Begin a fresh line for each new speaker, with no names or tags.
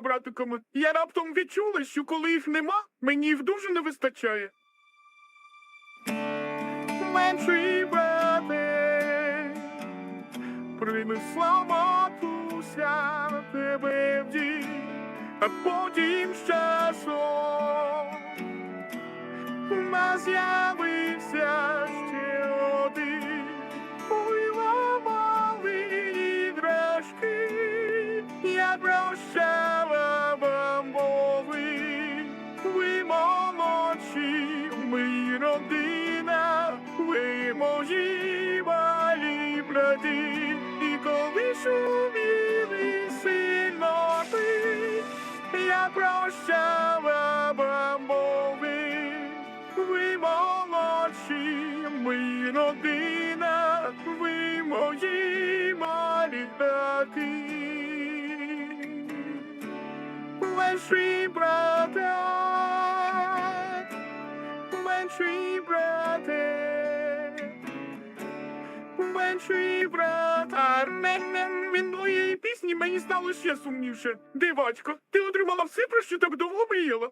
братиками. Я раптом відчула, що коли їх нема, мені їх дуже не вистачає. Менший брате, принесла матуся тебе в дім, а потім з часом у нас з'явився ще один. Ой, ламали іграшки, я прощала вам мови. Ви молодші, ми родина, ви мої малі брати. Менший брате, менший брате, менший брате. Минулої пісні мені стало ще сумніше. Дивачко, ти отримала все, про що так довго мріяла.